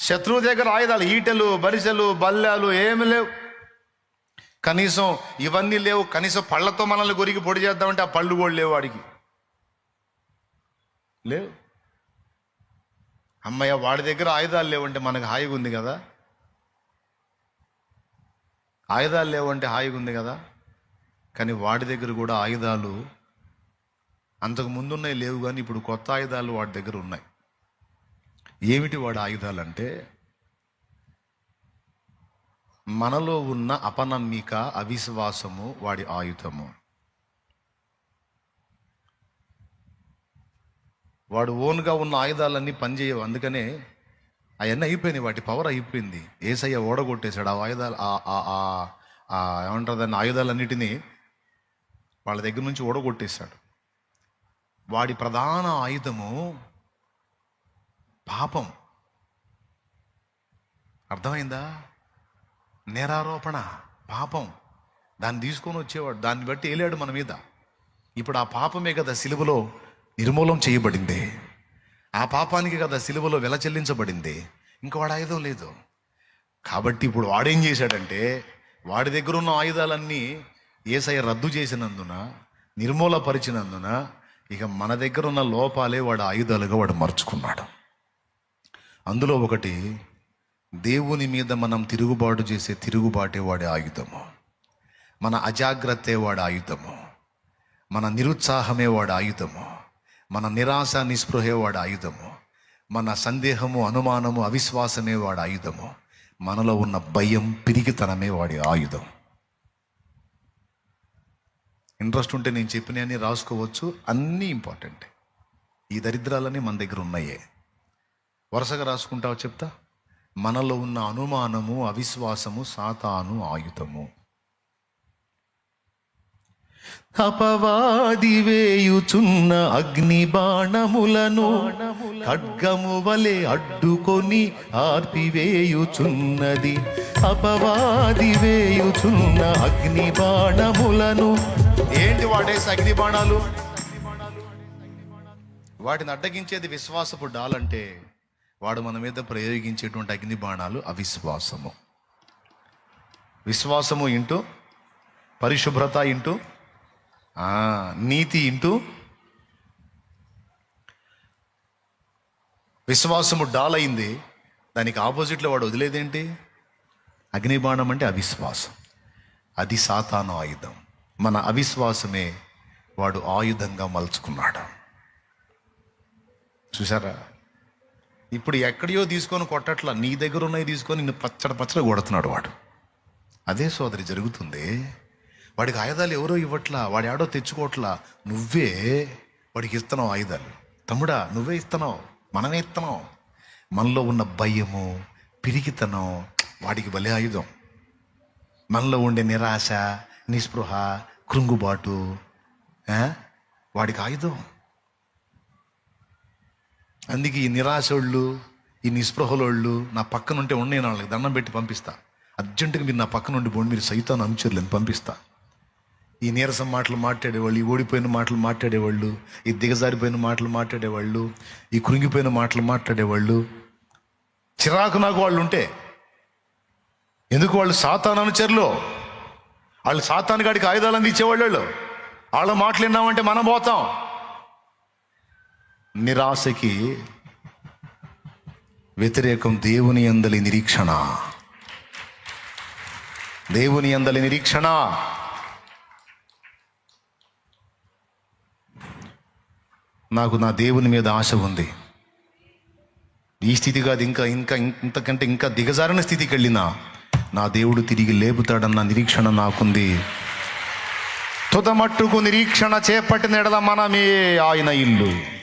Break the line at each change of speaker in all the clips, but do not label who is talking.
శత్రువు దగ్గర ఆయుధాలు ఈటెలు బరిసెలు బల్లాలు ఏమి లేవు. కనీసం ఇవన్నీ లేవు. కనీసం పళ్ళతో మనల్ని గొరికి పొడి చేద్దామంటే ఆ పళ్ళు కూడా లేవు వాడికి. లేవు. అమ్మయ్య వాడి దగ్గర ఆయుధాలు లేవంటే మనకు హాయిగా ఉంది కదా? ఆయుధాలు లేవంటే హాయిగా ఉంది కదా? కానీ వాడి దగ్గర కూడా ఆయుధాలు అంతకు ముందున్నాయి లేవు కానీ ఇప్పుడు కొత్త ఆయుధాలు వాడి దగ్గర ఉన్నాయి. ఏమిటి వాడి ఆయుధాలు అంటే మనలో ఉన్న అపనమ్మిక అవిశ్వాసము వాడి ఆయుధము. వాడు ఓన్గా ఉన్న ఆయుధాలన్నీ పనిచేయవు. అందుకనే అవన్నీ అయిపోయినాయి. వాటి పవర్ అయిపోయింది. ఏసయ్య ఓడగొట్టేశాడు. ఆ ఆయుధాలు ఆ- ఆ- ఆ- ఏమంటారు దాన్ని? ఆయుధాలన్నిటినీ వాళ్ళ దగ్గర నుంచి ఓడగొట్టేశాడు. వాడి ప్రధాన ఆయుధము పాపం. అర్థమైందా? నేరారోపణ పాపం. దాన్ని తీసుకొని వచ్చేవాడు. దాన్ని బట్టి వెళ్ళాడు మన మీద. ఇప్పుడు ఆ పాపమే కదా సిలువలో నిర్మూలం చేయబడింది. ఆ పాపానికి కదా సిలువలో వెల చెల్లించబడింది. ఇంకా వాడు ఆయుధం లేదు. కాబట్టి ఇప్పుడు వాడేం చేశాడంటే వాడి దగ్గర ఉన్న ఆయుధాలన్నీ ఏసఐ రద్దు చేసినందున నిర్మూలపరిచినందున ఇక మన దగ్గర ఉన్న లోపాలే వాడు ఆయుధాలుగా వాడు మర్చుకున్నాడు. అందులో ఒకటి దేవుని మీద మనం తిరుగుబాటు చేసే తిరుగుబాటే వాడి ఆయుధము. మన అజాగ్రత్తే వాడి ఆయుధము. మన నిరుత్సాహమే వాడి ఆయుధము. మన నిరాశ నిస్పృహే వాడి ఆయుధము. మన సందేహము అనుమానము అవిశ్వాసమే వాడి ఆయుధము. మనలో ఉన్న భయం పిరిగితనమే వాడి ఆయుధం. ఇంట్రెస్ట్ ఉంటే నేను చెప్పినవన్నీ రాసుకోవచ్చు. అన్నీ ఇంపార్టెంట్. ఈ దరిద్రాలన్నీ మన దగ్గర ఉన్నాయే. వరుసగా రాసుకుంటావు చెప్తా? మనలో ఉన్న అనుమానము అవిశ్వాసము సాతాను ఆయుధము. అపవాది వేయుచున్న అగ్ని బాణములను ఖడ్గము వలె అడ్డుకొని ఆర్పివేయుచున్నది. అపవాది వేయుచున్న అగ్ని బాణములను ఏంటి వాడేసి అగ్ని బాణాలు? వాటిని అడ్డగించేది విశ్వాసపు డాలంటే వాడు మన మీద ప్రయోగించేటువంటి అగ్ని బాణాలు అవిశ్వాసము. విశ్వాసము ఇంటూ పరిశుభ్రత ఇంటూ నీతి ఇంటూ విశ్వాసము డాల్ అయింది. దానికి ఆపోజిట్లో వాడు వదిలేదేంటి? అగ్నిబాణం అంటే అవిశ్వాసం. అది సాతాను ఆయుధం. మన అవిశ్వాసమే వాడు ఆయుధంగా మలుచుకున్నాడు. చూసారా ఇప్పుడు ఎక్కడియో తీసుకొని కొట్టట్లా నీ దగ్గర ఉన్నవి తీసుకొని నిన్ను పచ్చడి పచ్చడి కొడుతున్నాడు వాడు. అదే సోదరి జరుగుతుంది. వాడికి ఆయుధాలు ఎవరో ఇవ్వట్లా వాడి ఆడో తెచ్చుకోవట్లా నువ్వే వాడికి ఇస్తున్నావు ఆయుధాలు. తమ్ముడా నువ్వే ఇస్తున్నావు మనమే ఇస్తున్నావు. మనలో ఉన్న భయము పిరికితనం వాడికి భలే ఆయుధం. మనలో ఉండే నిరాశ నిస్పృహ కృంగుబాటు వాడికి ఆయుధం. అందుకే ఈ నిరాశోళ్ళు ఈ నిస్పృహలోళ్ళు నా పక్కన ఉంటే ఉండే వాళ్ళకి దండం పెట్టి పంపిస్తా. అర్జెంటుగా మీరు నా పక్కన ఉండి పోండి మీరు సైతాన్ అనుచరులేని పంపిస్తా. ఈ నీరసం మాటలు మాట్లాడేవాళ్ళు ఈ ఓడిపోయిన మాటలు మాట్లాడేవాళ్ళు ఈ దిగజారిపోయిన మాటలు మాట్లాడేవాళ్ళు ఈ కృంగిపోయిన మాటలు మాట్లాడేవాళ్ళు. చిరాకు నాకు వాళ్ళు ఉంటే ఎందుకు వాళ్ళు సాతాన్ అనుచరులు? వాళ్ళు సాతాన్ గాడికి ఆయుధాలు అందించేవాళ్ళు వాళ్ళు. వాళ్ళ మాటలు విన్నామంటే మనం పోతాం. నిరాశకి వ్యతిరేకం దేవుని అందలి నిరీక్షణ. దేవుని అందలి నిరీక్షణ. నాకు నా దేవుని మీద ఆశ ఉంది. ఈ స్థితి కాదు ఇంకా ఇంకా ఇంతకంటే ఇంకా దిగజారిన స్థితికి వెళ్ళినా నా దేవుడు తిరిగి లేపుతాడన్న నిరీక్షణ నాకుంది. తుదమట్టుకు నిరీక్షణ చేపట్టిన ఎడల మనమే ఆయన ఇల్లు.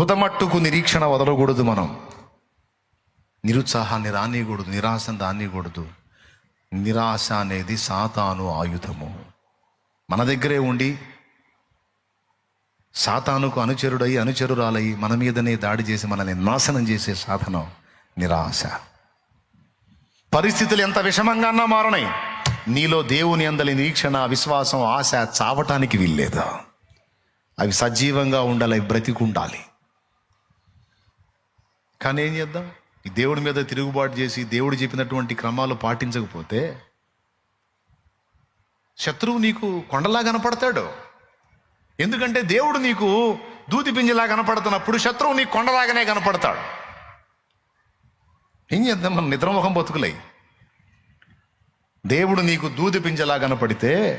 తుదమట్టుకు నిరీక్షణ వదలకూడదు మనం. నిరుత్సాహాన్ని రానియకూడదు నిరాశను రానియకూడదు నిరాశ అనేది సాతాను ఆయుధము. మన దగ్గరే ఉండి సాతానుకు అనుచరుడై అనుచరురాలై మన మీదనే దాడి చేసి మనల్ని నాశనం చేసే సాధనం నిరాశ. పరిస్థితులు ఎంత విషమంగాన్నా మారనాయి. నీలో దేవుని అందలి నిరీక్షణ విశ్వాసం ఆశ చావటానికి వీల్లేదు. అవి సజీవంగా ఉండాలి బ్రతికుండాలి. కానీ ఏం చేద్దాం? ఈ దేవుడి మీద తిరుగుబాటు చేసి దేవుడు చెప్పినటువంటి క్రమాలు పాటించకపోతే శత్రువు నీకు కొండలా కనపడతాడు. ఎందుకంటే దేవుడు నీకు దూది పింజలా కనపడుతున్నప్పుడు శత్రువు నీకు కొండలాగానే కనపడతాడు. ఏం చేద్దాం? మనం నిద్రముఖం బతుకులే. దేవుడు నీకు దూది పింజలా కనపడితే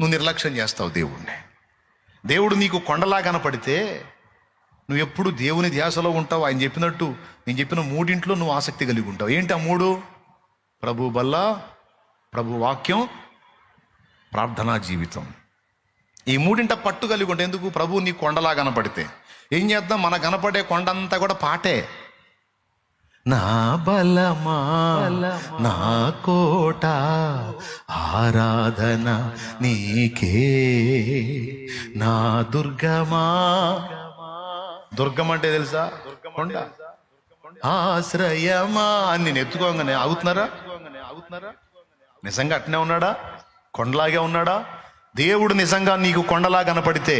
నువ్వు నిర్లక్ష్యం చేస్తావు దేవుణ్ణి. దేవుడు నీకు కొండలా కనపడితే నువ్వు ఎప్పుడు దేవుని ధ్యాసలో ఉంటావు? ఆయన చెప్పినట్టు నేను చెప్పిన మూడింట్లో నువ్వు ఆసక్తి కలిగి ఉంటావు. ఏంటి ఆ మూడు? ప్రభు బల్ల ప్రభు వాక్యం ప్రార్థనా జీవితం. ఈ మూడింట పట్టు కలిగి ఉంటే ఎందుకు? ప్రభు నీ కొండలా కనపడితే. ఏం చేద్దాం? మన కనపడే కొండ అంతా కూడా పాటే. నా బలమా? నా కోట? ఆరాధన నీకే. నా దుర్గమా? దుర్గం అంటే తెలుసా? కొండ. ఆశ్రయమా అని నేను ఎత్తుకోగానే అవుతున్నారా నిజంగా అట్నే ఉన్నాడా? కొండలాగే ఉన్నాడా? దేవుడు నిజంగా నీకు కొండలా కనపడితే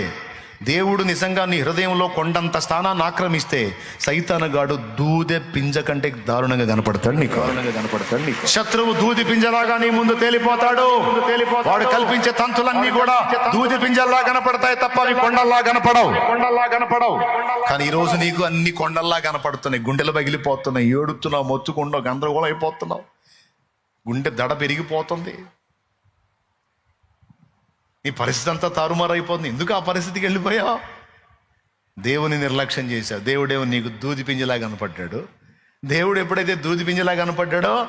దేవుడు నిజంగా నీ హృదయంలో కొండంత స్థానాన్ని ఆక్రమిస్తే సైతానగాడు దూదె పింజ కంటే దారుణంగా కనపడతాడు నీకు.
కనపడతాడు నీకు.
శత్రువు దూది పింజలాగా నీ ముందు తేలిపోతాడు. వాడు కల్పించే తంతులన్నీ కూడా దూది పింజల్లా కనపడతాయి తప్ప అవి కొండల్లా కనపడవు.
కొండల్లా కనపడవు
కానీ ఈ రోజు నీకు అన్ని కొండల్లా కనపడుతున్నాయి. గుండెలు పగిలిపోతున్నాయి. ఏడుతున్నావు మొత్తుకుండవు గందరగోళం అయిపోతున్నావు. గుండె దడ పెరిగిపోతుంది. నీ పరిస్థితి అంతా తారుమారైపోతుంది. ఎందుకు ఆ పరిస్థితికి వెళ్ళిపోయావు? దేవుని నిర్లక్ష్యం చేశావు. దేవుడేమో నీకు దూది పింజలా కనపడ్డాడు. దేవుడు ఎప్పుడైతే దూది పింజలా కనపడ్డాడో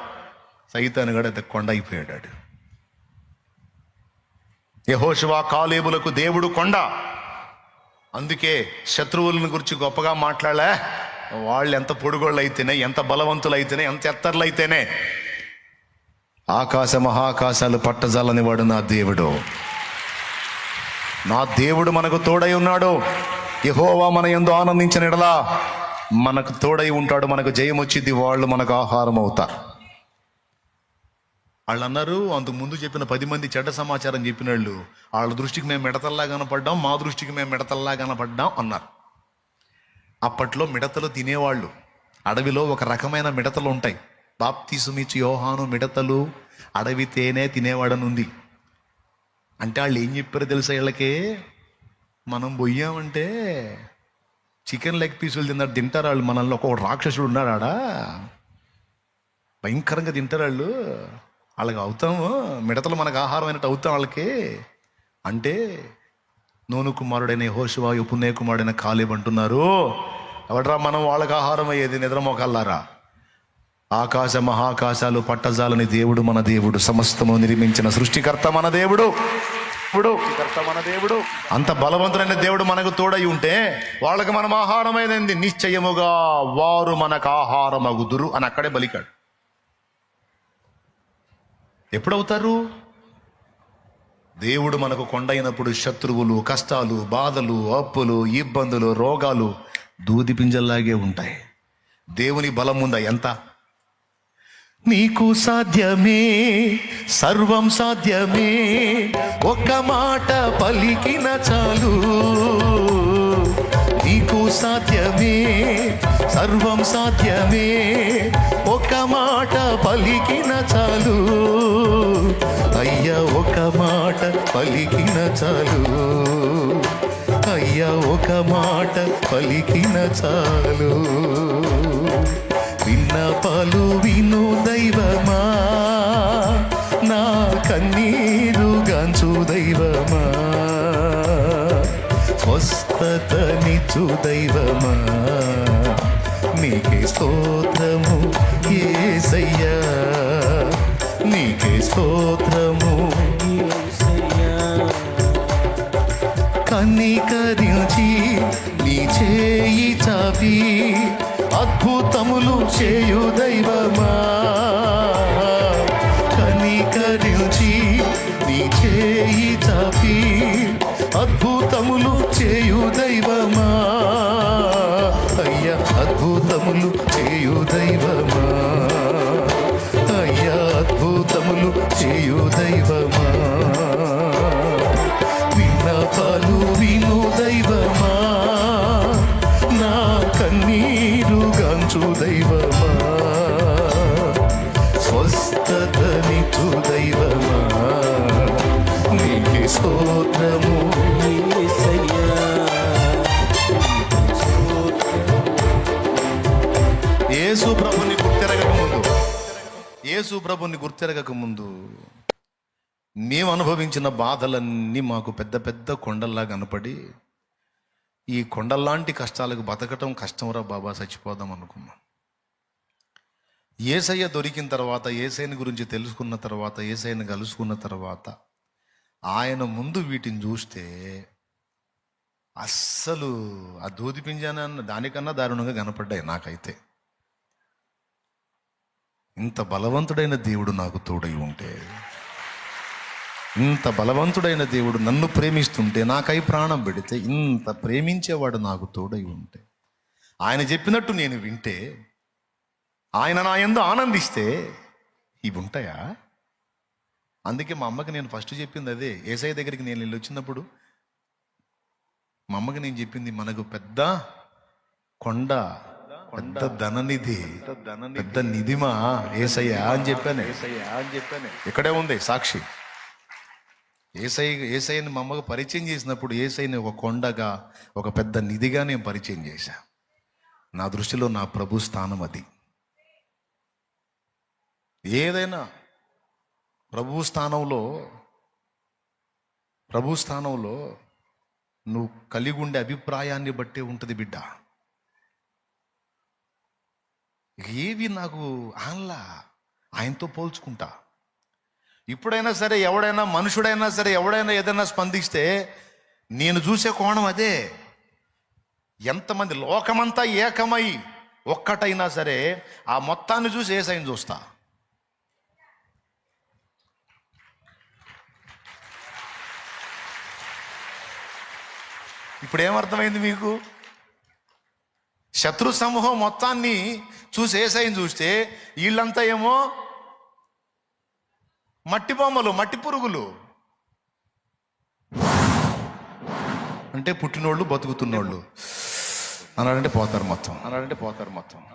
సైతాను కూడా అయితే కొండ అయిపోయాడు యహోశివా కాలేబులకు దేవుడు కొండ. అందుకే శత్రువులను గురించి గొప్పగా మాట్లాడలే. వాళ్ళు ఎంత పొడుగోళ్ళు అయితేనే ఎంత బలవంతులు అయితేనే ఎంత ఎత్తర్లు అయితేనే ఆకాశ మహాకాశాలు పట్టజాలని వాడు నా దేవుడు. నా దేవుడు మనకు తోడై ఉన్నాడు. యహోవా మన ఎందు ఆనందించిన ఎడలా మనకు తోడై ఉంటాడు మనకు జయం వచ్చింది వాళ్ళు మనకు ఆహారం అవుతారు. వాళ్ళు అన్నారు అంతకుముందు చెప్పిన పది మంది చెడ్డ సమాచారం చెప్పిన వాళ్ళు వాళ్ళ దృష్టికి మేము మిడతల్లా కనపడ్డాం మా దృష్టికి మేము మిడతల్లా కనపడ్డాం అన్నారు. అప్పట్లో మిడతలు తినేవాళ్ళు. అడవిలో ఒక రకమైన మిడతలు ఉంటాయి. బాప్తీసుమిచ్చి యోహాను మిడతలు అడవి తేనే తినేవాడని ఉంది అంటే వాళ్ళు ఏం చెప్పారో తెలుసా వీళ్ళకి? మనం పోయామంటే చికెన్ లెగ్ పీసులు తిన్నారు తింటారు వాళ్ళు. మనల్ని ఒక రాక్షసుడు ఉన్నాడు ఆడ. భయంకరంగా తింటారు వాళ్ళు. వాళ్ళకి అవుతాము మిడతలు మనకు ఆహారం అయినట్టు అవుతాం వాళ్ళకి. అంటే నూను కుమారుడైన హోషువా పుణ్య కుమారుడైన కాలేబ్ అంటున్నారు. ఎవడరా మనం వాళ్ళకి ఆహారం అయ్యేది? నిద్రమోకల్లారా ఆకాశ మహాకాశాలు పట్టజాలని దేవుడు మన దేవుడు. సమస్తము నిర్మించిన సృష్టికర్త మన దేవుడు.
ఇప్పుడు మన దేవుడు.
అంత బలవంతుడైన దేవుడు మనకు తోడై ఉంటే వాళ్ళకి మనం ఆహారమైనది. నిశ్చయముగా వారు మనకు ఆహారమగుదురు అని అక్కడే బలికాడు. ఎప్పుడవుతారు? దేవుడు మనకు కొండైనప్పుడు శత్రువులు కష్టాలు బాధలు అప్పులు ఇబ్బందులు రోగాలు దూది పింజల్లాగే ఉంటాయి. దేవుని బలం ఉందా? ఎంత? నీకు సాధ్యమే సర్వం సాధ్యమే. ఒక మాట పలికిన చాలు. నీకు సాధ్యమే సర్వం సాధ్యమే. ఒక మాట పలికిన చాలు. అయ్యా ఒక మాట పలికిన చాలు. అయ్యా ఒక మాట పలికిన చాలు. విన్న పలు వినోద స్వస్థతనిచ్చు దైవమా? నీకే స్తోత్రము ఏసయ్యా. నీకే స్తోత్రము కనికరించి నీ చేయి చాపి అద్భుతములు చేయు దైవమా? యేసు ప్రభుని గుర్తెరగక ముందు మేము అనుభవించిన బాధలన్నీ మాకు పెద్ద పెద్ద కొండల్లా కనపడి ఈ కొండల్లాంటి కష్టాలకు బతకటం కష్టంరా బాబా చచ్చిపోదాం అనుకున్నాం. ఏసయ్య దొరికిన తర్వాత ఏసైని గురించి తెలుసుకున్న తర్వాత ఏసైని కలుసుకున్న తర్వాత ఆయన ముందు వీటిని చూస్తే అస్సలు ఆ దూది పింజాన దానికన్నా దారుణంగా కనపడ్డాయి నాకైతే. ఇంత బలవంతుడైన దేవుడు నాకు తోడై ఉంటే ఇంత బలవంతుడైన దేవుడు నన్ను ప్రేమిస్తుంటే నాకై ప్రాణం పెడితే ఇంత ప్రేమించేవాడు నాకు తోడై ఉంటే ఆయన చెప్పినట్టు నేను వింటే ఆయన నా ఎందు ఆనందిస్తే ఇవి ఉంటాయా? అందుకే మా అమ్మకి నేను ఫస్ట్ చెప్పింది అదే. ఏసఐ దగ్గరికి నేను వెళ్ళి వచ్చినప్పుడు మా అమ్మకి నేను చెప్పింది మనకు పెద్ద కొండ పెద్ద ధననిధి పెద్ద నిధిమా? ఏసయ్య అని చెప్పాను.
అని చెప్పాను.
ఇక్కడే ఉంది సాక్షి. ఏసై ఏసైని మా అమ్మకు పరిచయం చేసినప్పుడు ఏసైని ఒక కొండగా ఒక పెద్ద నిధిగా నేను పరిచయం చేశా. నా దృష్టిలో నా ప్రభు స్థానం అది. ఏదైనా ప్రభు స్థానంలో ప్రభు స్థానంలో నువ్వు కలిగి ఉండే అభిప్రాయాన్ని బట్టే ఉంటుంది బిడ్డ. ఏవి నాకు ఆన్లా? ఆయనతో పోల్చుకుంటా. ఇప్పుడైనా సరే ఎవడైనా మనుషుడైనా సరే ఎవడైనా ఏదైనా స్పందిస్తే నేను చూసే కోణం అదే. ఎంతమంది లోకమంతా ఏకమై ఒక్కటైనా సరే ఆ మొత్తాన్ని చూసి ఏ సైన్ చూస్తా? ఇప్పుడు ఏమర్థమైంది మీకు? శత్రు సమూహం మొత్తాన్ని చూసి ఏసైని చూస్తే వీళ్ళంతా ఏమో మట్టి బొమ్మలు మట్టి పురుగులు. అంటే పుట్టినోళ్ళు బతుకుతున్నోళ్ళు. అన్నాడంటే పోతారు మొత్తం.
అన్నాడంటే పోతారు మొత్తం.